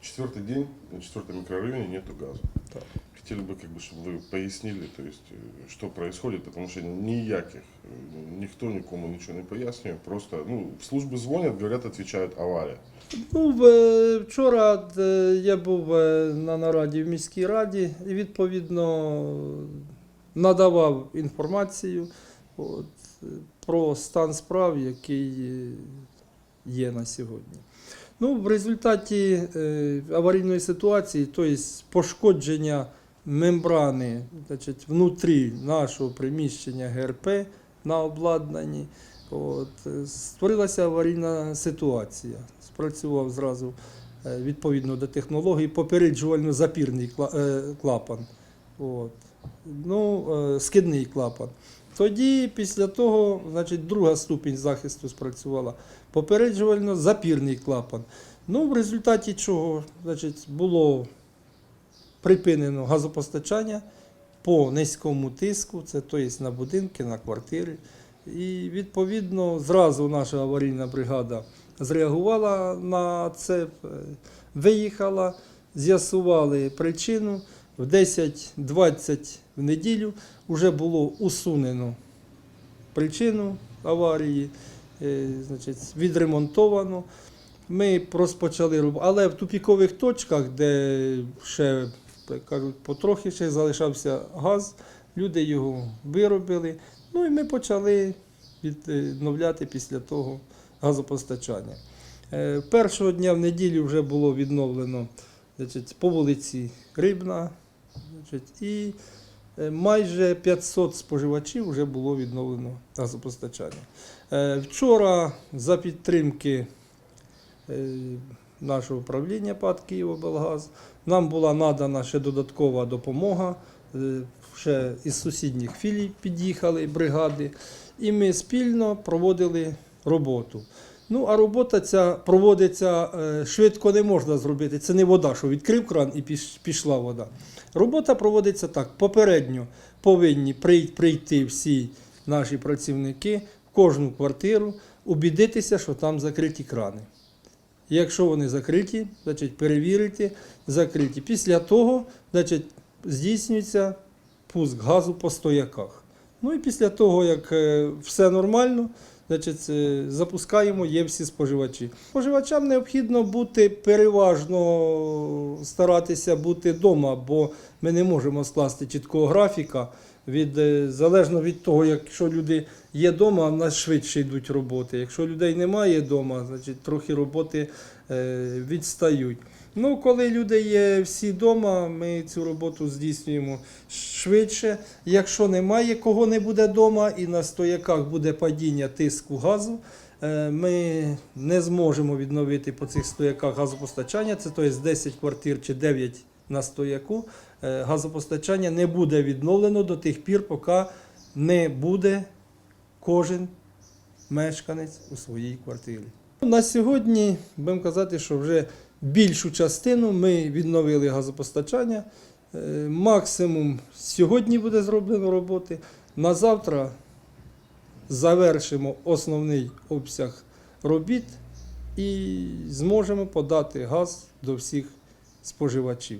Четвертый день на четвертом микрорайоне нету газа. Так. Хотели бы, как бы, чтобы вы пояснили, то есть, э, что происходит, потому что ніяких, э, никто никому ничего не пояснює, просто, ну, в службы звонят, говорят, отвечают авария. Ну, в- вчора е, я був е, на нараді в міській раді і відповідно надавав інформацію от, е, про стан справ, який е, є на сьогодні. Ну, в результаті е, аварійної ситуації, тобто пошкодження мембрани значить, внутрі нашого приміщення ГРП на обладнанні, от, е, створилася аварійна ситуація. Спрацював зразу е, відповідно до технології попереджувально-запірний клапан. От. Ну, скидний клапан. Тоді, після того, значить, друга ступінь захисту спрацювала. Попереджувально-запірний клапан. Ну, в результаті чого значить, було припинено газопостачання по низькому тиску, це тобто на будинки, на квартири. І відповідно зразу наша аварійна бригада зреагувала на це, е, виїхала, з'ясували причину. В 10-20 в неділю вже було усунено причину аварії, е, значить, відремонтовано. Ми розпочали але в тупікових точках, де ще кажуть, потрохи ще залишався газ, люди його виробили. Ну і ми почали відновляти після того газопостачання. Е, Першого дня в неділю вже було відновлено значить, по вулиці Рибна. Значить, і е, майже 500 споживачів вже було відновлено газопостачання. Е, Вчора за підтримки е, нашого управління ПАД «Київоблгаз» нам була надана ще додаткова допомога. Ще із сусідніх філій під'їхали пригади, і ми спільно проводили роботу. Ну, а робота ця проводиться е, швидко не можна зробити. Це не вода, що відкрив кран і пішла вода. Робота проводиться так. Попередньо повинні прийти всі наші працівники в кожну квартиру, убідитися, що там закриті крани. Якщо вони закриті, значить перевірити, закриті. Після того, значить, здійснюється пуск газу по стояках. Ну і після того, як е, все нормально, значить, е, запускаємо є всі споживачі. Споживачам необхідно бути переважно старатися бути вдома, бо ми не можемо скласти чіткого графіка. Від, е, залежно від того, якщо люди є вдома, в нас швидше йдуть роботи. Якщо людей немає вдома, значить трохи роботи е, відстають. Ну, коли люди є всі вдома, ми цю роботу здійснюємо швидше. Якщо немає кого не буде вдома і на стояках буде падіння тиску газу, е, ми не зможемо відновити по цих стояках газопостачання. Це тобто 10 квартир чи 9 на стояку. Е, Газопостачання не буде відновлено до тих пір, поки не буде кожен мешканець у своїй квартирі. На сьогодні будемо казати, що вже більшу частину ми відновили газопостачання. Е, Максимум сьогодні буде зроблено роботи. На завтра завершимо основний обсяг робіт і зможемо подати газ до всіх споживачів.